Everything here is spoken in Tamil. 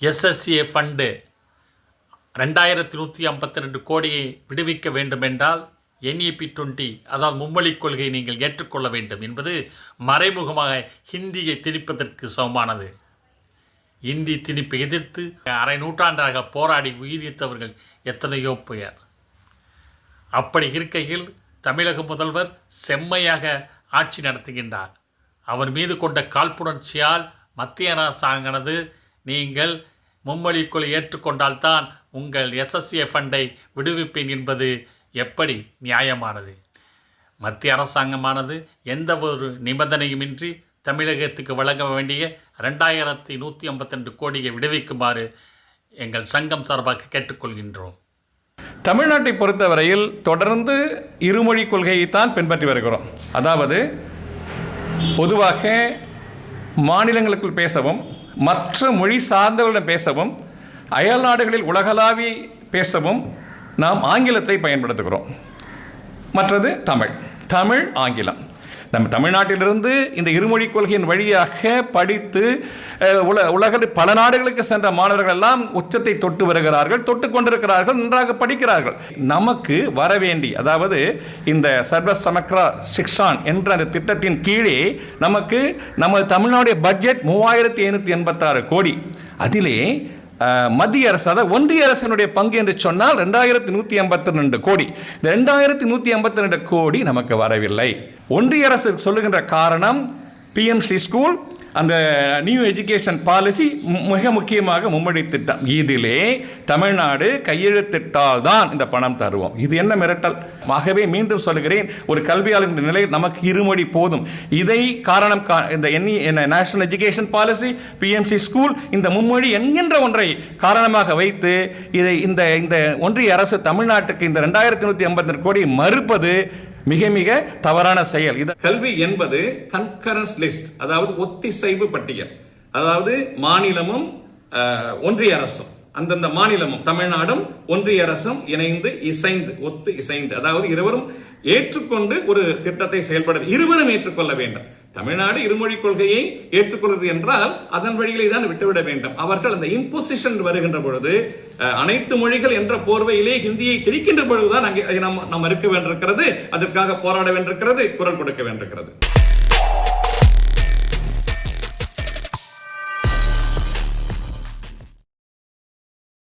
எஸ்எஸ்ஏ ஃபண்டு ரெண்டாயிரத்தி நூற்றி ஐம்பத்தி ரெண்டு கோடியை விடுவிக்க வேண்டுமென்றால் என்இபி டுவெண்ட்டி அதாவது மும்மொழி கொள்கையை நீங்கள் ஏற்றுக்கொள்ள வேண்டும் என்பது மறைமுகமாக ஹிந்தியை திணிப்பதற்கு சமமானது. இந்தி திணிப்பை எதிர்த்து அரை நூற்றாண்டாக போராடி உயிரித்தவர்கள் எத்தனையோ பெயர் அப்படி இருக்கையில் தமிழக முதல்வர் செம்மையாக ஆட்சி நடத்துகின்றார். அவர் மீது கொண்ட காழ்ப்புணர்ச்சியால் மத்திய அரசாங்கனது நீங்கள் மும்மொழிக்குள் ஏற்றுக்கொண்டால்தான் உங்கள் எஸ்எஸ்ஏ ஃபண்டை விடுவிப்பேன் என்பது எப்படி நியாயமானது? மத்திய அரசாங்கமானது எந்த ஒரு நிபந்தனையுமின்றி தமிழகத்துக்கு வழங்க வேண்டிய ரெண்டாயிரத்தி நூற்றி ஐம்பத்தி ரெண்டு கோடியை விடுவிக்குமாறு எங்கள் சங்கம் சார்பாக கேட்டுக்கொள்கின்றோம். தமிழ்நாட்டை பொறுத்தவரையில் தொடர்ந்து இருமொழி கொள்கையைத்தான் பின்பற்றி வருகிறோம். அதாவது பொதுவாக மாநிலங்களுக்குள் பேசவும் மற்ற மொழி சார்ந்தவர்களிடம் பேசவும் அயல் நாடுகளில் உலகளாவி பேசவும் நாம் ஆங்கிலத்தை பயன்படுத்துகிறோம். மற்றது தமிழ். தமிழ் ஆங்கிலம். நம்ம தமிழ்நாட்டிலிருந்து இந்த இருமொழி கொள்கையின் வழியாக படித்து உல உலக பல நாடுகளுக்கு சென்ற மாணவர்கள் எல்லாம் உச்சத்தை தொட்டு வருகிறார்கள் தொட்டு கொண்டிருக்கிறார்கள் நன்றாக படிக்கிறார்கள். நமக்கு வர வேண்டி அதாவது இந்த சர்வ சமக்ரா சிக்ஷான் என்ற அந்த திட்டத்தின் கீழே நமக்கு நமது தமிழ்நாடு பட்ஜெட் மூவாயிரத்தி ஐநூற்றி எண்பத்தாறு கோடி. அதிலே மத்திய அரசு அதாவது ஒன்றிய அரசினுடைய பங்கு என்று சொன்னால் ரெண்டாயிரத்தி நூற்றி ஐம்பத்தி ரெண்டு கோடி. இந்த ரெண்டாயிரத்தி நூற்றி ஐம்பத்தி ரெண்டு கோடி நமக்கு வரவில்லை. ஒன்றிய அரசு சொல்லுகின்ற காரணம் பிஎம்சி ஸ்கூல் அந்த நியூ எஜுகேஷன் பாலிசி மிக முக்கியமாக மும்மொழி திட்டம். இதிலே தமிழ்நாடு கையெழுத்திட்டால் தான் இந்த பணம் தருவோம். இது என்ன மிரட்டல்? ஆகவே மீண்டும் சொல்கிறேன் ஒரு கல்வியாளர் நிலை நமக்கு இருமொழி போதும். இதை காரணம் கா இந்த எண்ணி என்ன national education policy PMC school இந்த மும்மொழி என்கின்ற ஒன்றை காரணமாக வைத்து இதை இந்த இந்த ஒன்றிய அரசு தமிழ்நாட்டுக்கு இந்த ரெண்டாயிரத்தி நூற்றி ஐம்பத்தி கோடி மறுப்பது மிக மிக தவறான செயல். இது கல்வி என்பது கன்கரன்ஸ் லிஸ்ட் அதாவது ஒத்திசைவு பட்டியல். அதாவது மாநிலமும் ஒன்றிய அரசும். அந்தந்த மாநிலமும் தமிழ்நாடும் ஒன்றிய அரசும் இணைந்து இசைந்து ஒத்து இசைந்து அதாவது இருவரும் ஏற்றுக்கொண்டு ஒரு திட்டத்தை செயல்பட இருவரும் ஏற்றுக்கொள்ள வேண்டும். தமிழ்நாடு இருமொழி கொள்கையை ஏற்றுக்கொள்வது என்றால் அதன் வழியிலே தான் விட்டுவிட வேண்டும். அவர்கள் அந்த இம்போசிஷன் வருகின்ற பொழுது அஹ், அனைத்து மொழிகள் என்ற போர்வையிலே ஹிந்தியை திரிக்கின்ற பொழுதுதான் அங்கே நாம் நாம் இருக்க வேண்டியிருக்கிறது. அதற்காக போராட வேண்டியிருக்கிறது குரல் கொடுக்க வேண்டியிருக்கிறது.